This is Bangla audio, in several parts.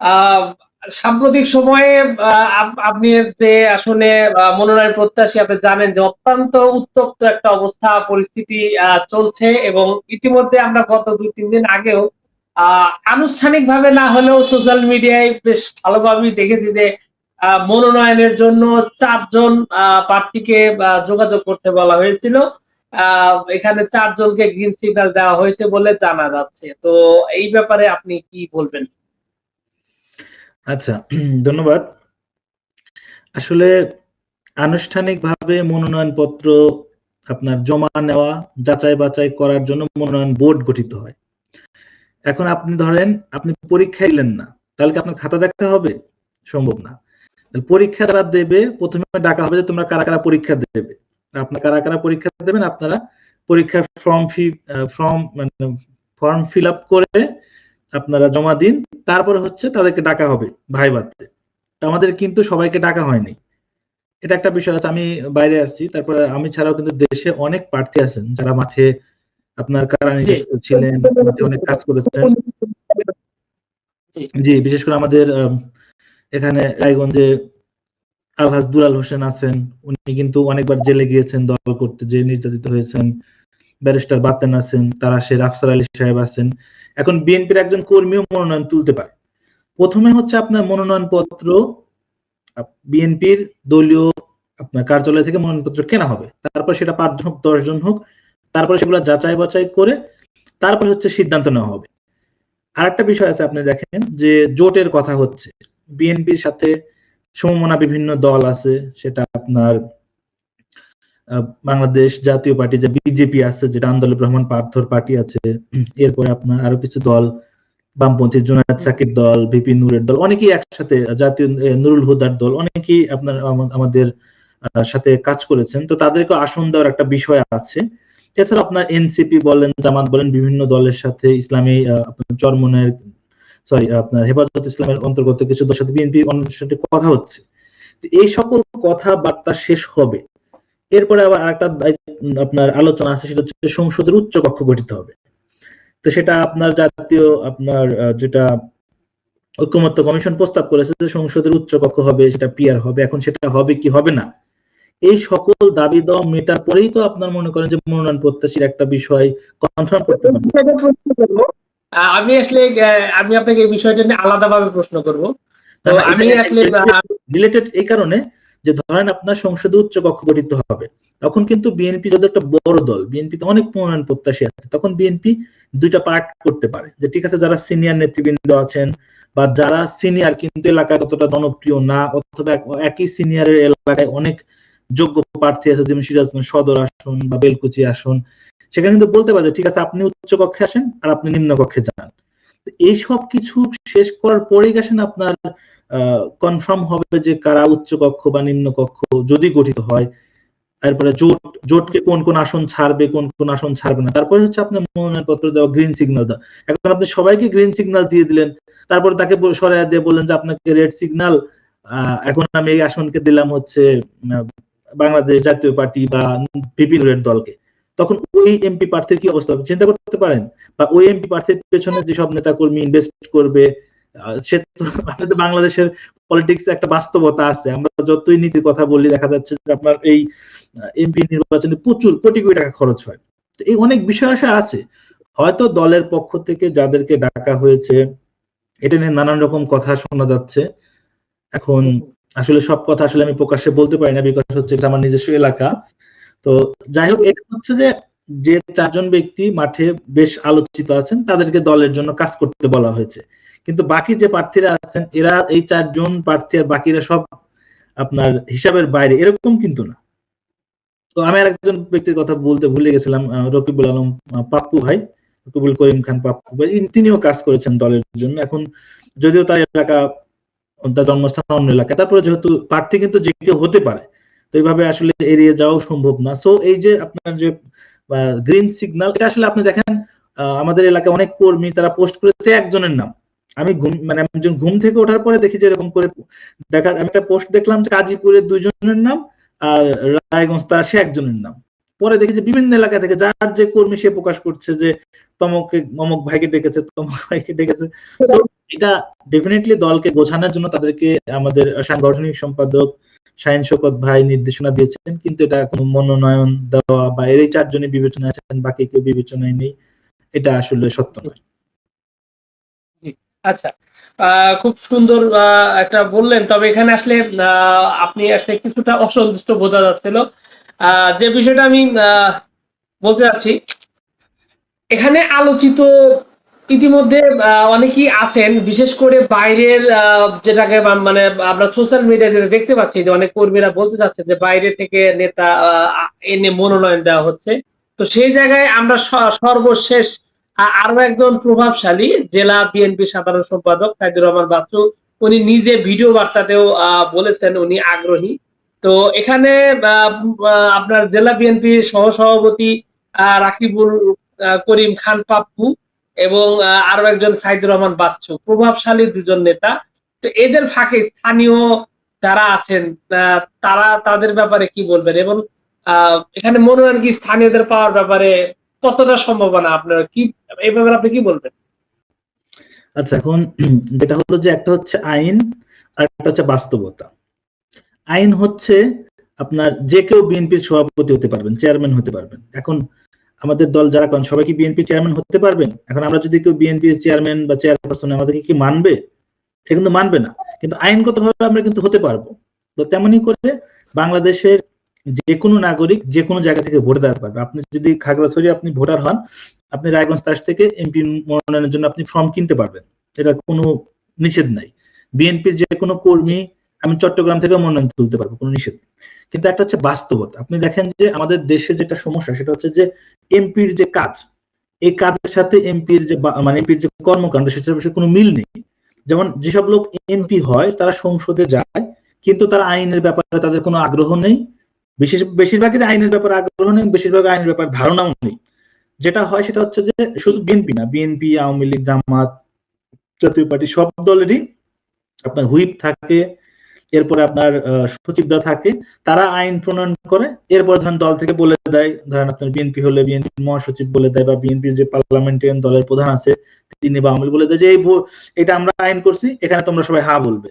আহ, সাম্প্রতিক সময়ে আপনি যে আসলে মনোনয়ন প্রত্যাশী আপনি জানেন যে অত্যন্ত উত্তপ্ত একটা অবস্থা পরিস্থিতি চলছে এবং ইতিমধ্যে আমরা গত দুই তিন দিন আগেও আহ, আনুষ্ঠানিকভাবে না হলেও সোশ্যাল মিডিয়ায় বেশ ভালোভাবেই দেখেছি যে মনোনয়নের জন্য চারজন প্রার্থীকে যোগাযোগ করতে বলা হয়েছিল। এখানে চারজনকে গ্রিন সিগন্যাল দেওয়া হয়েছে বলে জানা যাচ্ছে। তো এই ব্যাপারে আপনি কি বলবেন? আচ্ছা ধন্যবাদ। আসলে আনুষ্ঠানিকভাবে মনোনয়নপত্র আপনার জমা নেওয়া, যাচাই বাছাই করার জন্য মনোনয়ন বোর্ড গঠিত হয়। এখন আপনি ধরেন, আপনি পরীক্ষা দিলেন না, তাহলে কি আপনার খাতা দেখা হবে? সম্ভব না। পরীক্ষা যারা দেবে? প্রথমে ডাকা হবে যে তোমরা কারা কারা পরীক্ষা দেবে। আপনার কারা কারা পরীক্ষা দেবেন, আপনারা পরীক্ষার ফর্ম ফি ফর্ম মানে ফর্ম ফিল আপ করে আপনারা জমা দিন তারপরে হচ্ছে তাদেরকে ডাকা হবে ভাই বাদতে আমাদের কিন্তু সবাইকে ডাকা হয়নি এটা একটা বিষয় আছে আমি বাইরে আসছি তারপরে আমি ছাড়াও কিন্তু দেশে অনেক প্রার্থী আছেন যারা মাঠে আপনার কারানি জি। ছিলেন অনেক কাজ করেছেন জি। বিশেষ করে আমাদের আম, এখানে রায়গঞ্জে আলহাজ দুলাল হোসেন আছেন উনি কিন্তু অনেকবার জেলে গিয়েছেন দল করতে যে নির্যাতিত হয়েছেন ব্যারিস্টার বাতেন আছেন, তারা সে আফসার আলী সাহেব আছেন। এখন বিএনপির একজন কর্মীও মনোনয়ন তুলতে পারে। প্রথমে হচ্ছে আপনার মনোনয়ন পত্র বিএনপির দলীয় আপনার কার্যালয় থেকে মনোনয়নপত্র কেনা হবে। তারপর সেটা পাঁচজন হোক, দশ জন হোক, তারপরে সেগুলো যাচাই বাছাই করে তারপর হচ্ছে সিদ্ধান্ত নেওয়া হবে। আর একটা বিষয় আছে আপনি দেখেন যে জোটের কথা হচ্ছে। বিএনপির সাথে সমমনা বিভিন্ন দল আছে, সেটা আপনার বাংলাদেশ জাতীয় পার্টি যে বিজেপি আছে, যেটা আন্দোলন রহমান পার্থর পার্টি আছে, এরপরে আপনার আরও কিছু দল, বামপন্থী জুনায়দ সাকির দল, ভিপি নুরের দল, অনেকেই একসাথে জাতীয় নুরুল হুদার দল, অনেকেই আপনার আমাদের সাথে কাজ করেছেন। তো তাদেরকে আসন দেওয়ার একটা বিষয় আছে। এছাড়া আপনার এনসিপি বলেন, জামাত বলেন, বিভিন্ন দলের সাথে ইসলামী আপনার চরমনের, সরি, আপনার হেফাজত ইসলামের অন্তর্গত কিছু দলের সাথে বিএনপি সাথে কথা হচ্ছে। এই সকল কথাবার্তা শেষ হবে। এরপরে আবার দায়িত্ব- আপনার আলোচনা আছে সেটা হচ্ছে সংসদের উচ্চ কক্ষ গঠিত হবে। তো সেটা আপনার জাতীয় আপনার যেটা ঐক্যমত্য কমিশন প্রস্তাব করেছে যে সংসদের উচ্চ কক্ষ হবে সেটা পিয়ার হবে এখন সেটা হবে কি হবে না? এই সকল দাবি দেওয়া মেটার পরেই তো আপনার মনে করেন যে মনোনয়ন প্রত্যাশীর একটা বিষয় কনফার্ম করতে পারবে আহ, আমি আসলে আমি আপনাকে এই বিষয়টা নিয়ে আলাদাভাবে প্রশ্ন করব। তো আমি আসলে রিলেটেড এই কারণে যে ধরেন আপনার সংসদে উচ্চ কক্ষ গঠিত হবে, তখন কিন্তু বিএনপি যদি একটা বড় দল, বিএনপি তো অনেক মনোনয়ন প্রত্যাশী আছে, তখন বিএনপি দুইটা পার্ট করতে পারে। যে ঠিক আছে যারা সিনিয়র নেতৃবৃন্দ আছেন বা যারা সিনিয়র কিন্তু এলাকায় ততটা জনপ্রিয় না, অথবা এক- একই সিনিয়রের এলাকায় অনেক যোগ্য প্রার্থী আছে, যেমন সিরাজগঞ্জ সদর আসন বা বেলকুচি আসন, সেখানে কিন্তু বলতে পারে ঠিক আছে আপনি উচ্চ কক্ষে আসেন আর আপনি নিম্ন কক্ষে যান। এই সব কিছু শেষ করার পরেই গেছেন আপনার কনফার্ম হবে যে কারা উচ্চ কক্ষ বা নিম্ন কক্ষ যদি গঠিত হয়। তারপরে জোট, জোটকে কোন কোন আসন ছাড়বে, কোন কোন আসন ছাড়বে না। তারপরে হচ্ছে আপনার মনোনয়ন পত্র দেওয়া গ্রিন সিগন্যাল দেওয়া। এখন আপনি সবাইকে গ্রিন সিগন্যাল দিয়ে দিলেন। তারপরে তাকে সরাইয়া দিয়ে বললেন যে আপনাকে রেড সিগন্যাল এখন আমি এই আসনকে দিলাম হচ্ছে বাংলাদেশ জাতীয় পার্টি বা বিপিনের দলকে। তখন ওই এমপি প্রার্থীর কি অবস্থা হবে? চিন্তা করতে পারেন। বা ওই এমপি প্রার্থীর পেছনে যেসব নেতা কর্মী ইনভেস্ট করবে সে তো বাংলাদেশের পলিটিক্স একটা বাস্তবতা আছে। আমরা যতই নীতির কথা বলি, দেখা যাচ্ছে যে আপনার এই এমপি নির্বাচনে প্রচুর কোটি কোটি টাকা খরচ হয়। তো এই অনেক বিষয় আসা আছে। হয়তো দলের পক্ষ থেকে যাদেরকে ডাকা হয়েছে, এটা নিয়ে নানান রকম কথা শোনা যাচ্ছে। এখন আসলে সব কথা আসলে আমি প্রকাশ্যে বলতে পারি না, বিকজ হচ্ছে এটা আমার নিজস্ব এলাকা। তো যাই হোক, এটা হচ্ছে যে যে চারজন ব্যক্তি মাঠে বেশ আলোচিত আছেন, তাদেরকে দলের জন্য কাজ করতে বলা হয়েছে। কিন্তু বাকি যে প্রার্থীরা আছেন, এরা এই চারজন প্রার্থী আর বাকিরা সব আপনার হিসাবের বাইরে। এরকম কিন্তু না। তো আমি আর একজন ব্যক্তির কথা বলতে ভুলে গেছিলাম রকিবুল আলম পাপ্পু ভাই, রকিবুল করিম খান পাপ্পু ভাই। তিনিও কাজ করেছেন দলের জন্য। এখন যদিও তার এলাকা, তার জন্মস্থান অন্য এলাকা তারপরে যেহেতু প্রার্থী কিন্তু যে কেউ হতে পারে, তো এইভাবে আসলে এড়িয়ে যাওয়া সম্ভব না। সো এই যে আপনার যে গ্রিন সিগন্যাল এটা আসলে আপনি দেখেন আমাদের এলাকায় অনেক কর্মী, তারা পোস্ট করেছে একজনের নাম। আমি ঘুম মানে যখন ঘুম থেকে ওঠার পরে দেখি যে এরকম করে দেখা, আমি একটা পোস্ট দেখলাম যে গাজীপুরের দুইজনের নাম আর রায়গঞ্জ তার সে একজনের নাম। পরে দেখি যে বিভিন্ন এলাকা থেকে যার যে কর্মী সে প্রকাশ করছে যে তমকে অমক ভাইকে ডেকেছে, তমক ভাইকে ডেকেছে। এটা ডেফিনেটলি দলকে গোছানোর জন্য তাদেরকে আমাদের সাংগঠনিক সম্পাদক শাহিন শোকত ভাই নির্দেশনা দিয়েছেন, কিন্তু এটা কোনো মনোনয়ন দেওয়া বা এর চারজনই বিবেচনায় আছেন, বাকি কেউ বিবেচনায় নেই, এটা আসলে সত্য নয়। আচ্ছা। খুব সুন্দর একটা বললেন, তবে এখানে আসলে আপনি আসলে কিছুটা অসন্তুষ্ট বোঝা যাচ্ছিল। যে বিষয়টা আমি বলতে যাচ্ছি এখানে আলোচিত ইতিমধ্যে অনেকেই আছেন বিশেষ করে বাইরের যেটাকে মানে আমরা সোশ্যাল মিডিয়াতে দেখতে পাচ্ছি যে অনেক কর্মীরা বলতে চাচ্ছে যে বাইরে থেকে নেতা এনে মনোনয়ন দেওয়া হচ্ছে। তো সেই জায়গায় আমরা সর্বশেষ আরও একজন প্রভাবশালী জেলা বিএনপি সাধারণ সম্পাদক সাইদুর রহমান বাচ্চু উনি নিজে ভিডিও বার্তাতেও বলেছেন উনি আগ্রহী। তো এখানে আপনার জেলা বিএনপির সহসভাপতি আহ, রাকিবুল করিম খান পাপ্পু এবং আরও একজন সাইদুর রহমান বাচ্চু, প্রভাবশালী দুজন নেতা। তো এদের ফাঁকে স্থানীয় যারা আছেন তারা তাদের ব্যাপারে কি বলবেন? এবং এখানে মনোনয়ন কি স্থানীয়দের পাওয়ার ব্যাপারে কতটা সম্ভাবনা আপনারা? কি, এই ব্যাপারে আপনি কি বলবেন? আচ্ছা এখন যেটা হলো যে একটা হচ্ছে আইন আর একটা হচ্ছে বাস্তবতা। আইন হচ্ছে আপনার যে কেউ বিএনপির সভাপতি হতে পারবেন, চেয়ারম্যান হতে পারবেন। এখন আমাদের দল যারা করেন, সবাই কি বিএনপি চেয়ারম্যান হতে পারবেন? এখন আমরা যদি কেউ বিএনপি চেয়ারম্যান বা চেয়ারপারসন, আমাদেরকে কি মানবে? সে কিন্তু মানবে না। কিন্তু আইনগতভাবে আমরা কিন্তু হতে পারব। তো তেমনি করে বাংলাদেশের যে কোনো নাগরিক যে কোনো জায়গা থেকে ভোট দিতে পারবে। আপনি যদি খাগড়াছড়ি আপনি ভোটার হন, আপনি রায়গঞ্জ তাস থেকে এমপি মনোনয়নের জন্য আপনি ফর্ম কিনতে পারবেন। এটা কোনো নিষেধ নাই। বিএনপির যে কোনো কর্মী আমি চট্টগ্রাম থেকে মনোনয়ন তুলতে পারব, কোনো নিষেধ কিন্তু একটা হচ্ছে বাস্তবতা। আপনি দেখেন যে আমাদের দেশে যেটা সমস্যা, সেটা হচ্ছে যে এমপির যে কাজ, এই কাজের সাথে এমপির যে মানে এমপির যে কর্মকাণ্ড, সেটার বিষয়ে কোনো মিল নেই। যেমন যেসব লোক এমপি হয়, তারা সংসদে যায়, কিন্তু তারা আইনের ব্যাপারে তাদের কোনো আগ্রহ নেই। বিশেষ বেশিরভাগই আইনের ব্যাপারে আগ্রহ নেই, বেশিরভাগ আইনের ব্যাপারে ধারণাও নেই। যেটা হয়, সেটা হচ্ছে যে শুধু বিএনপি না, বিএনপি, আওয়ামী লীগ, জামাত, জাতীয় পার্টি, সব দলেরই আপনার হুইপ থাকে এরপরে আপনার সচিবরা থাকে তারা আইন প্রণয়ন করে এরপর ধরেন দল থেকে বলে দেয় ধরেন আপনার বিএনপি হলে বিএনপি মহাসচিব বলে দেয় বা বিএনপির যে পার্লামেন্টারিয়ান দলের প্রধান আছে তিনি বা আওয়ামী বলে দেয় যে এই এটা আমরা আইন করছি এখানে তোমরা সবাই হা বলবে।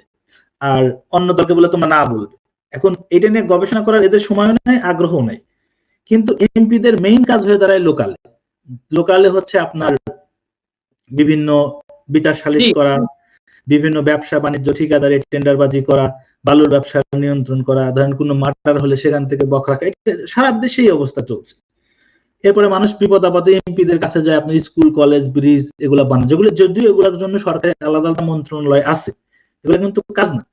আর অন্য দলকে বলে তোমরা না বলবে। এখন এটা নিয়ে গবেষণা করার এদের সময়ও নেই আগ্রহ নেই। কিন্তু এমপিদের মেইন কাজ হয়ে দাঁড়ায় লোকালে লোকালে হচ্ছে আপনার বিভিন্ন বিচার সালিশ করা বিভিন্ন ব্যবসা বাণিজ্য ঠিকাদারি টেন্ডারবাজি করা বালুর ব্যবসা নিয়ন্ত্রণ করা ধরেন কোনো মার্ডার হলে সেখান থেকে বক রাখা সারা দেশেই অবস্থা চলছে। এরপরে মানুষ বিপদ আপদে এমপিদের কাছে যায় আপনি স্কুল কলেজ ব্রিজ এগুলা বানায় যেগুলো যদিও এগুলোর জন্য সরকারের আলাদা আলাদা মন্ত্রণালয় আছে এগুলো কিন্তু কাজ না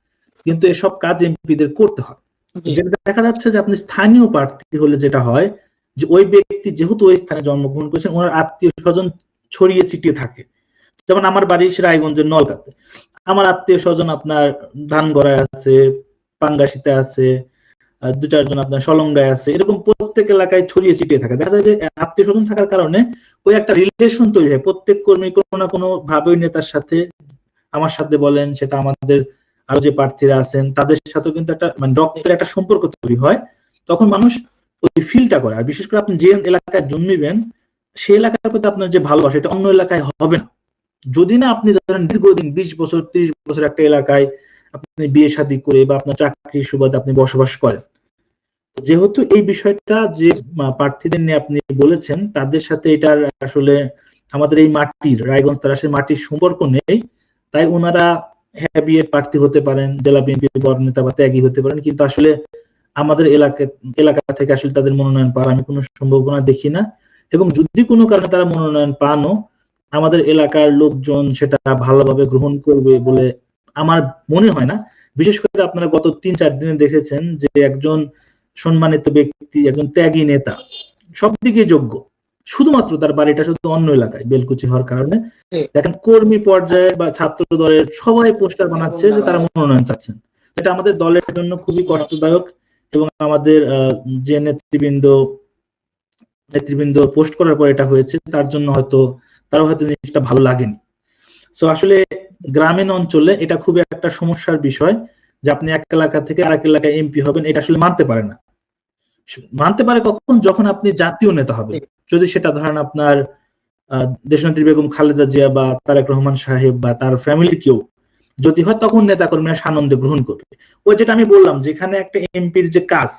কিন্তু এসব কাজ এমপিদের করতে হয়। যেটা দেখা যাচ্ছে যে আপনি স্থানীয় প্রার্থী হলে যেটা হয় যে ওই ব্যক্তি যেহেতু ওই স্থানে জন্মগ্রহণ করেছেন ওনার আত্মীয় স্বজন ছড়িয়ে ছিটিয়ে থাকে। যেমন আমার বাড়ি রায়গঞ্জের নলকাতে আমার আত্মীয় স্বজন আপনার ধানগড়ায় আছে পাঙ্গাসিতে আছে দু চারজন আপনার সলঙ্গায় আছে, এরকম প্রত্যেক এলাকায় ছড়িয়ে ছিটিয়ে থাকে। দেখা যায় যে আত্মীয় স্বজন থাকার কারণে ওই একটা রিলেশন তৈরি হয়। প্রত্যেক কর্মী কোনো না কোনো ভাবে নেতার সাথে, আমার সাথে বলেন, সেটা আমাদের আরও যে প্রার্থীরা আছেন, তাদের সাথেও কিন্তু একটা মানে রক্তের একটা সম্পর্ক তৈরি হয়। তখন মানুষ ওই ফিলটা করে। আর বিশেষ করে আপনি যে এলাকায় জন্মিবেন সেই এলাকার প্রতি আপনার যে ভালোবাসা, এটা অন্য এলাকায় হবে না। যদি না আপনি ধরেন দীর্ঘদিন বিশ বছর, ত্রিশ বছর একটা এলাকায় আপনি বিয়ে শাদী করে বা আপনার চাকরির সুবাদে আপনি বসবাস করেন যেহেতু এই বিষয়টা যে প্রার্থীদের নিয়ে আপনি বলেছেন, তাদের সাথে এটার আসলে আমাদের এই মাটির, রায়গঞ্জ তারাসের মাটির সম্পর্ক নেই, তাই ওনারা হ্যাঁ বিএড প্রার্থী হতে পারেন, জেলা বিএনপি বড় নেতা বা ত্যাগী হতে পারেন, কিন্তু আসলে আমাদের এলাকা এলাকা থেকে আসলে তাদের মনোনয়ন পাওয়ার আমি কোনো সম্ভাবনা দেখি না। এবং যদি কোনো কারণে তারা মনোনয়ন পানও আমাদের এলাকার লোকজন সেটা ভালোভাবে গ্রহণ করবে বলে আমার মনে হয় না। বিশেষ করে আপনারা গত তিন চার দিনে দেখেছেন যে একজন সম্মানিত ব্যক্তি একজন ত্যাগী নেতা সব দিকে যোগ্য। শুধুমাত্র তার বাড়িটা শুধু অন্য এলাকায় বেলকুচি হওয়ার কারণে। জি। দেখেন কর্মী পর্যায়ে বা ছাত্র দলের সবাই পোস্টার বানাচ্ছে যে তারা মনোনয়ন চাচ্ছেন। এটা আমাদের দলের জন্য খুবই কষ্টদায়ক এবং আমাদের আহ, যে নেতৃবৃন্দ নেতৃবৃন্দ পোস্ট করার পর এটা হয়েছে তার জন্য হয়তো তারও হয়তো জিনিসটা ভালো লাগেনি। সো আসলে গ্রামীণ অঞ্চলে এটা খুব একটা সমস্যার বিষয় যে আপনি এক এলাকা থেকে আরেক এলাকায় এমপি হবেন, এটা আসলে মানতে পারে না। মানতে পারে কখন? যখন আপনি জাতীয় নেতা হবে যদি সেটা ধরেন আপনার দেশনেত্রী বেগম খালেদা জিয়া বা তারেক রহমান সাহেব বা তার ফ্যামিলি কেউ যদি হয়, তখন নেতা কর্মীরা সানন্দে গ্রহণ করবে। ওই যেটা আমি বললাম, যেখানে একটা এমপির যে কাজ,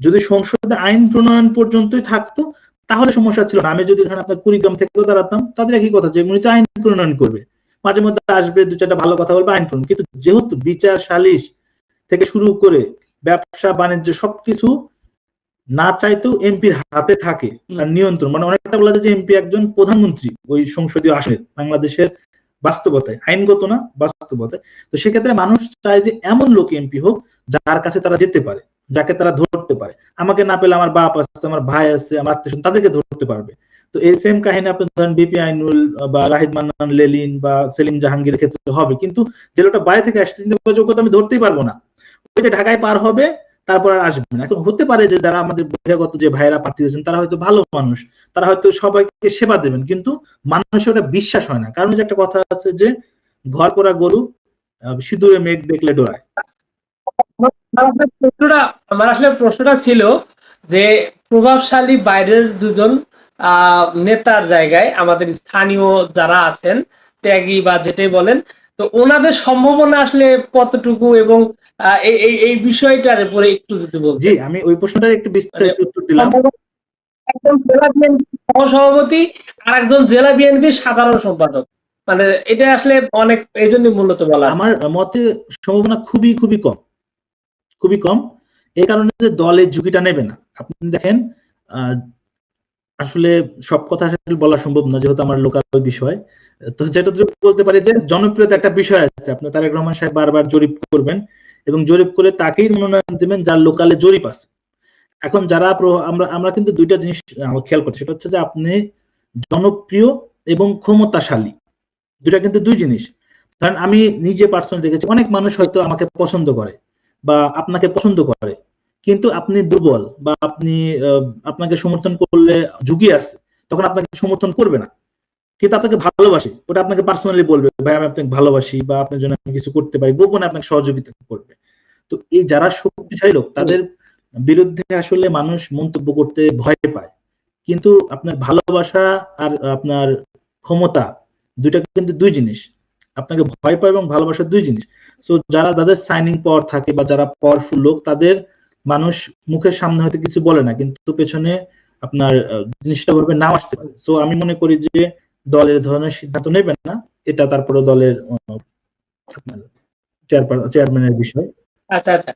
যদি সংসদে আইন প্রণয়ন পর্যন্তই থাকতো তাহলে সমস্যা ছিল না। আমি যদি ধরেন আপনার কুড়িগ্রাম থেকেও দাঁড়াতাম তাদের একই কথা যে উনি তো আইন প্রণয়ন করবে। মাঝে মধ্যে আসবে দু চারটা ভালো কথা বলবে আইন প্রণয়ন। কিন্তু যেহেতু বিচার সালিশ থেকে শুরু করে ব্যবসা বাণিজ্য সবকিছু না চাইতেও এমপির হাতে থাকে তার নিয়ন্ত্রণ। মানে অনেকটা বলা যায় যে এমপি একজন প্রধানমন্ত্রী ওই সংসদীয় আসনের বাংলাদেশের বাস্তবতায় আইনগত না বাস্তবতায়। তো সেক্ষেত্রে মানুষ চায় যে এমন লোক এমপি হোক যার কাছে তারা যেতে পারে যাকে তারা ধরতে পারে। আমাকে না পেলে আমার বাপ আছে, আমার ভাই আছে, আমার আত্মীয় তাদেরকে ধরতে পারবে। তো এই সেম কাহিনী আপনি ধরেন বিপি আইনুল বা রাহিদ মান্নান, লেলিন বা সেলিম জাহাঙ্গীরের ক্ষেত্রে হবে। কিন্তু যে লোকটা বাইরে থেকে আসছে চিন্তা যোগ্যতা আমি ধরতেই পারব না। ওই যে ঢাকায় পার হবে, তারপর আর আসবে না। এখন হতে পারে যে যারা আমাদের বহিরাগত যে ভাইয়েরা প্রার্থী হয়েছেন তারা হয়তো ভালো মানুষ, তারা হয়তো সবাইকে সেবা দেবেন, কিন্তু মানুষের ওটা বিশ্বাস হয় না। কারণ যে একটা কথা আছে যে, ঘর করা গরু সিঁদুরে মেঘ দেখলে ডোরায়। প্রশ্নটা আমার আসলে প্রশ্নটা ছিল যে প্রভাবশালী বাইরের দুজন নেতার জায়গায় আমাদের স্থানীয় যারা আছেন ত্যাগী বা যেটাই বলেন তো ওনাদের সম্ভাবনা আসলে কতটুকু এবং এই এই বিষয়টার উপরে একটু যদি বলতেন। জি আমি ওই প্রশ্নটার একটু বিস্তারিত উত্তর দিলাম। একজন জেলা বিএনপি সহসভাপতি আর একজন জেলা বিএনপি সাধারণ সম্পাদক। মানে এটা আসলে অনেক এই জন্যই মূলত বলা। আমার মতে সম্ভাবনা খুবই খুবই কম। খুবই কম। এই কারণে যে দলের ঝুঁকিটা নেবে না। আপনি দেখেন আসলে সব কথা বলা সম্ভব না, যেহেতু আমার লোকাল বিষয়। তো যেটা বলতে পারি যে জনপ্রিয়তা একটা বিষয় আছে। আপনি তারেক রহমান সাহেব বারবার জরিপ করবেন এবং জরিপ করে তাকেই মনোনয়ন দেবেন যার লোকালে জরিপ আছে। এখন যারা আমরা আমরা কিন্তু দুইটা জিনিস খেয়াল করছি। সেটা হচ্ছে যে আপনি জনপ্রিয় এবং ক্ষমতাশালী। দুইটা কিন্তু দুই জিনিস। কারণ আমি নিজে পার্সোনালি দেখেছি, অনেক মানুষ হয়তো আমাকে পছন্দ করে। বা আপনাকে পছন্দ করে। কিন্তু আপনি দুর্বল বা আপনি আপনাকে সমর্থন করলে ঝুঁকি আছে, তখন আপনাকে সমর্থন করবে না। কিন্তু আপনাকে ভালোবাসে, ওটা আপনাকে পার্সোনালি বলবে, ভাই, আমি আপনাকে ভালোবাসি বা আপনার জন্য আমি কিছু করতে পারি। গোপনে আপনাকে সহযোগিতা করবে। তো এই যারা শক্তিশালী লোক, তাদের বিরুদ্ধে আসলে মানুষ মন্তব্য করতে ভয় পায়। কিন্তু আপনার ভালোবাসা আর আপনার ক্ষমতা দুইটা কিন্তু দুই জিনিস। আপনাকে ভয় পায় এবং ভালোবাসা দুই জিনিস। সো যারা যাদের সাইনিং পাওয়ার থাকে বা যারা পাওয়ারফুল লোক, তাদের মানুষ মুখের সামনে হয়তো কিছু বলে না, কিন্তু পেছনে আপনার জিনিসটা ভাবে নাও আসতে পারে। সো আমি মনে করি যে দলের ধরনের সিদ্ধান্ত নেবেন না, এটা তারপরে দলের চেয়ারম্যানের বিষয়। আচ্ছা আচ্ছা।